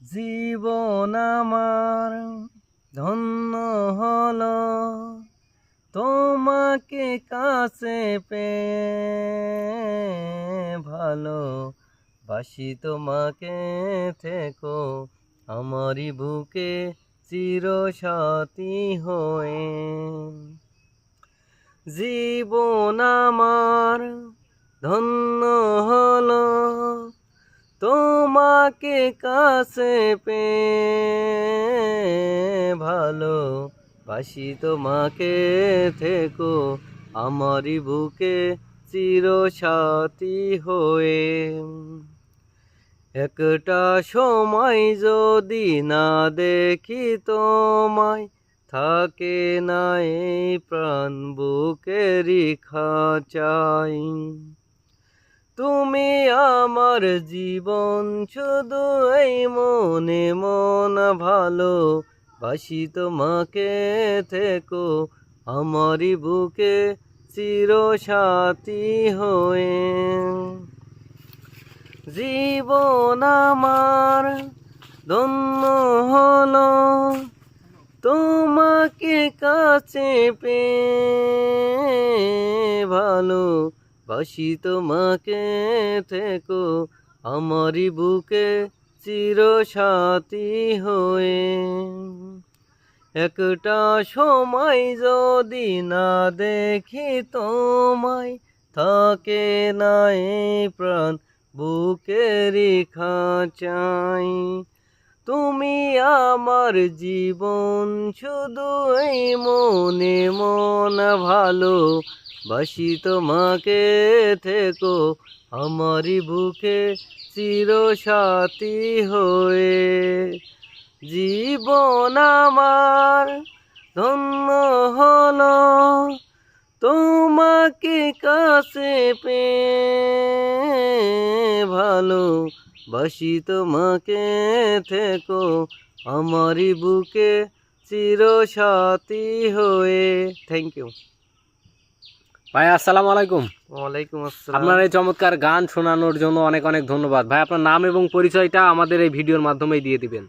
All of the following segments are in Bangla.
জীবন আমার ধন্য হল, তোমাকে কাছে পে ভালো বাসি তোমাকে থেকো, আমারই বুকে চির সাথী হয়ে। জীবন আমার ধন্য হলো তোমাকে কাছে পে ভালো বাসি তোমাকে থেকো আমারই বুকে চির সাথী হয়ে। একটা সময় যদি না দেখি তোমায়, থাকে না এই প্রাণ বুকেরই চাই তুমি আমার জীবন শুধু এই মনে মন ভালো বাসি তোমাকে থেকো, আমারই বুকে চির সাথী হয়ে। জীবন আমার ধন্য হলো তোমাকে কাছে পে ভালো বাসি তোমাকে থেকো আমারই বুকে চির সাথী হয়ে। একটা সময় যদি না দেখি তোমায়, থাকে না এই প্রাণ বুকেরই খাঁচাই। তুমি আমার জীবন শুধু এই মনে মন ভালো বাসি তোমাকে থেকো আমারই বুকে চির সাথী হয়ে। জীবন আমার ধন্য হল তোমাকে কাছে পে ভালো বাসি তোমাকে থেকো আমারই বুকে চির সাথী হয়ে। থ্যাংক ইউ ভাই আসসালামু আলাইকুম। ওয়ালাইকুম আসসালাম। আপনার এই চমৎকার গান শোনানোর জন্য অনেক অনেক ধন্যবাদ। ভাই আপনার নাম এবং পরিচয়টা আমাদের এই ভিডিওর মাধ্যমেই দিয়ে দিবেন।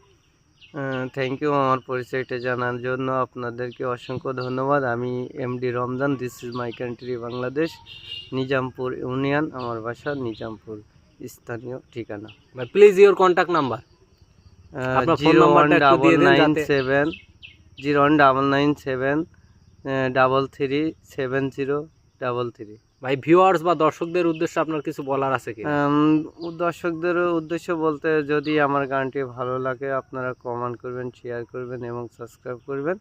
থ্যাংক ইউ আমার পরিচয়টা জানার জন্য আপনাদেরকে অসংখ্য ধন্যবাদ। আমি MD Ramzan this is my country Bangladesh Nizampur union আমার বাসা নিজামপুর স্থানীয় ঠিকানা। ভাই please your contact number zero one double nine seven zero one double nine seven double three seven zero double three ভাই ভিউয়ার্স বা দর্শকদের উদ্দেশ্যে আপনার কিছু বলার আছে কি দর্শকদের উদ্দেশ্য বলতে যদি আমার গানটি ভালো লাগে আপনারা কমেন্ট করবেন শেয়ার করবেন এবং সাবস্ক্রাইব করবেন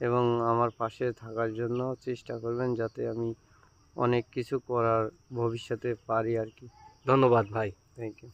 এবং আমার পাশে থাকার জন্য চেষ্টা করবেন যাতে আমি অনেক কিছু করার ভবিষ্যতে পারি আর কি। ধন্যবাদ ভাই। Thank you